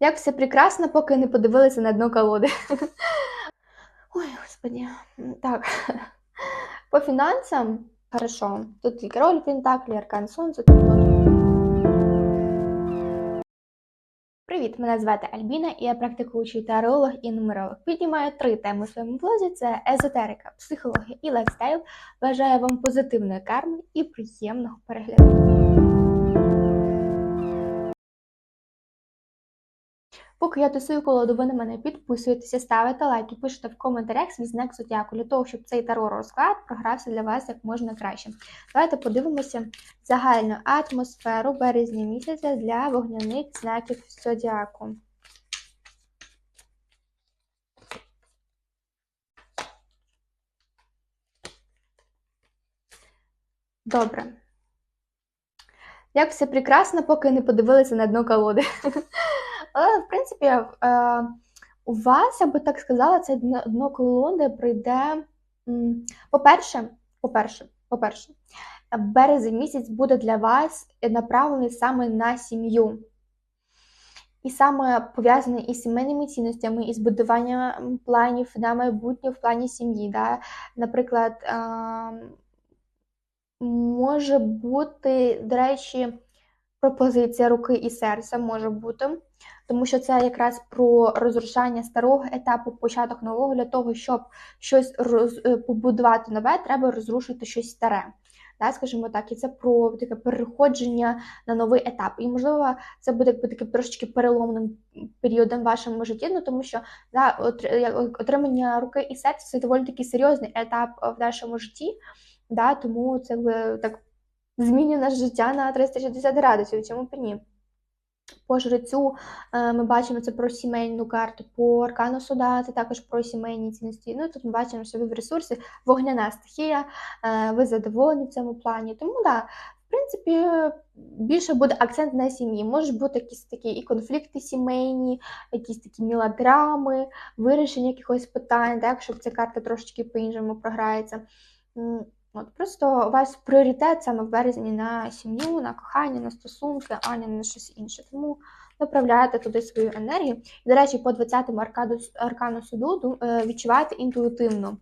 Як все прекрасно, поки не подивилися на дно колоди. Ой, господи. Так. По фінансам, хорошо. Тут і король Пентаклі, Аркан Сонце. Тут, тут. Привіт, мене звати Альбіна, і я практикуючий таролог і нумеролог. Піднімаю три теми у своєму блозі: це езотерика, психологія і лайфстайл. Бажаю вам позитивної карми і приємного перегляду. Поки я тусую колоду, ви на мене підписуєтеся, ставите лайки, пишете в коментарях свій знак зодіаку для того, щоб цей таро розклад програвся для вас як можна краще. Давайте подивимося загальну атмосферу березня місяця для вогняних знаків зодіаку. Добре. Як все прекрасно, поки не подивилися на дно колоди. Але, в принципі, е, у вас, я би так сказала, це дно, колоди прийде. По-перше, по-перше, по-перше, березень місяць буде для вас направлений саме на сім'ю. І саме пов'язаний із сімейними цінностями, із будуванням планів на майбутнє в плані сім'ї. Да? Наприклад, е, може бути, до речі, пропозиція руки і серця може бути, тому що це якраз про розрушання старого етапу, початок нового для того, щоб щось роз, е, побудувати нове, треба розрушити щось старе. Да, скажімо так, і це про таке переходження на новий етап. І, можливо, це буде якби таким трошечки переломним періодом в вашому житті, ну тому що да, отримання руки і серця це доволі такий серйозний етап е, в нашому житті. Да, тому це якби так змінює наше життя на 360 градусів. Чому б ні? По жрецю е, ми бачимо це про сімейну карту, по аркану суда це також про сімейні цінності. Ну тут ми бачимо, що ви в ресурсі вогняна стихія, е, ви задоволені в цьому плані. Тому да, в принципі, більше буде акцент на сім'ї. Можуть бути якісь такі і конфлікти сімейні, якісь такі мілодрами, вирішення якихось питань, так, щоб ця карта трошечки по-іншому програється. От просто у вас пріоритет саме в березні на сім'ю, на кохання, на стосунки, а не на щось інше. Тому направляєте туди свою енергію. І, до речі, по 20-му аркаду, аркану суду е, відчуваєте інтуїтивно.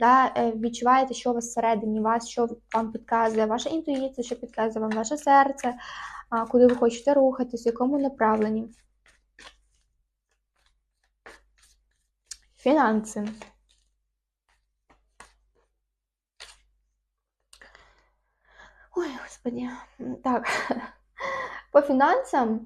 Да? е, Відчуваєте, що у вас всередині вас, що вам підказує ваша інтуїція, що підказує вам ваше серце, куди ви хочете рухатись, в якому направленні. Фінанси. Ой, господі, так. По фінансам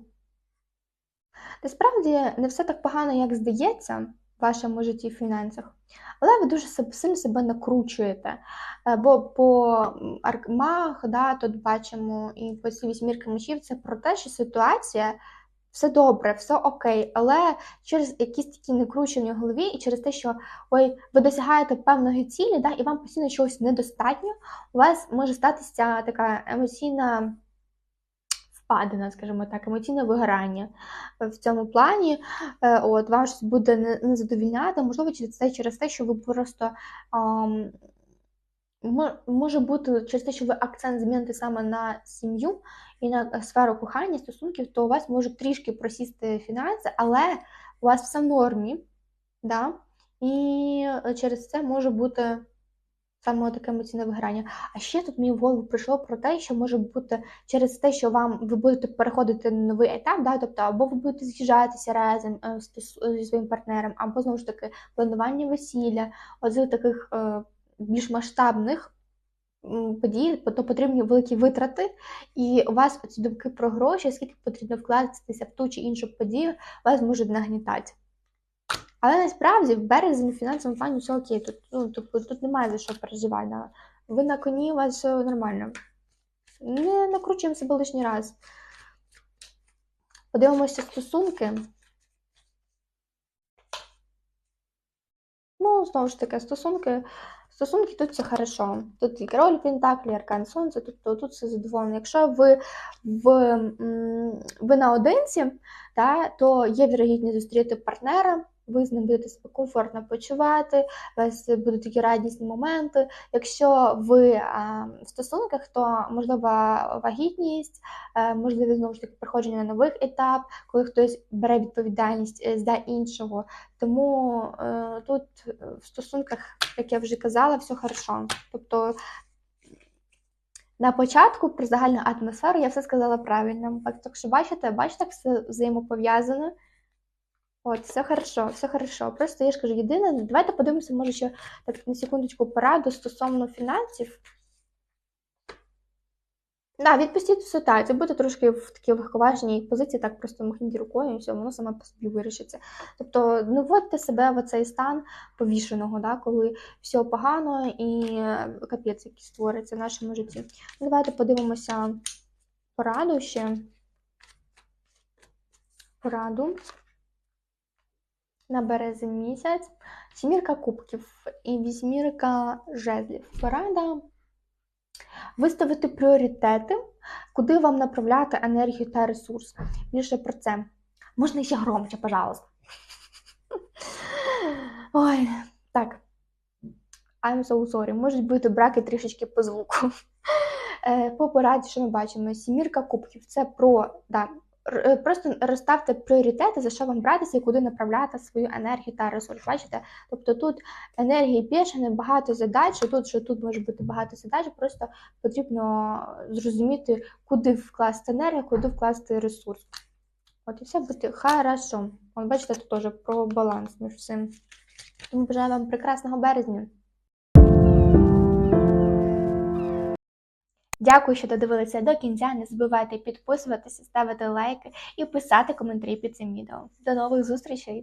насправді не все так погано, як здається в вашому житті в фінансах, але ви дуже сильно себе накручуєте. Е, Бо по аркмах, да, тут бачимо і по цій вісьмірки мечів, це про те, що ситуація. Все добре, все окей, але через якісь такі накручення в голові, і через те, що ой, ви досягаєте певної цілі, да, і вам постійно чогось недостатньо, у вас може статися така емоційна впадина, скажімо так, емоційне вигорання в цьому плані. Е, От вам щось буде не, задовільняти, можливо, через це через те, що ви просто мо- може бути через те, що ви акцент зміните саме на сім'ю і на сферу кохання, стосунків, то у вас можуть трішки просісти фінанси, але у вас все в нормі, да? і через це може бути саме таке емоційне виграння. А ще тут мені в голову прийшло про те, що може бути через те, що вам ви будете переходити на новий етап, да? тобто або ви будете з'їжджатися разом е, зі своїм партнером, або знову ж таки планування весілля, от з таких е, більш масштабних подій, то потрібні великі витрати, і у вас ці думки про гроші, скільки потрібно вкладатися в ту чи іншу подію, вас можуть нагнітати. Але насправді в березні фінансовому плані все окей. Тут, ну, тобто, тут немає за що переживати. Ви на коні, у вас все нормально. Не накручуємо себе лишній раз. Подивимося стосунки. Ну, знову ж таки, стосунки. Стосунки тут все хорошо. Тут і король Пентаклі, аркан Сонце, тобто тут все задоволено. Якщо ви в, ви наодинці, та, то є вірогідність зустріти партнера, ви з ним будете комфортно почувати, у вас будуть такі радісні моменти. Якщо ви в стосунках, то можливо вагітність, е, можливо, знову ж таки проходження на нових етап, коли хтось бере відповідальність е, за іншого. Тому е, тут в стосунках, як я вже казала, все хорошо. Тобто на початку про загальну атмосферу я все сказала правильно. Так, що бачите, бачите, все взаємопов'язано. От, все хорошо, все хорошо. Просто я ж кажу, єдине, давайте подивимося, може, ще так на секундочку пораду стосовно фінансів. Да, відпустіть ситуацію, будьте трошки в такій легковажній позиції, так просто махніть рукою, і все, воно саме по собі вирішиться. Тобто не вводьте себе в цей стан повішеного, да, коли все погано і е, капець, який створиться в нашому житті. Ну, давайте подивимося пораду ще. Пораду на березень місяць. Сімірка кубків і вісьмірка жезлів. Порада виставити пріоритети, куди вам направляти енергію та ресурс. Більше про це. Можна ще громче, пожалуйста. Ой, так. I'm so sorry. Можуть бути браки трішечки по звуку. Е, По пораді, що ми бачимо? Сімірка кубків це про да, просто розставте пріоритети, за що вам братися і куди направляти свою енергію та ресурс. Бачите? Тобто тут енергії більше, багато задач, тут, що тут може бути багато задач, просто потрібно зрозуміти, куди вкласти енергію, куди вкласти ресурс. От і все буде хорошо. От бачите, тут теж про баланс між всім. Тому бажаю вам прекрасного березня. Дякую, що додивилися до кінця. Не забувайте підписуватися, ставити лайки і писати коментарі під цим відео. До нових зустрічей!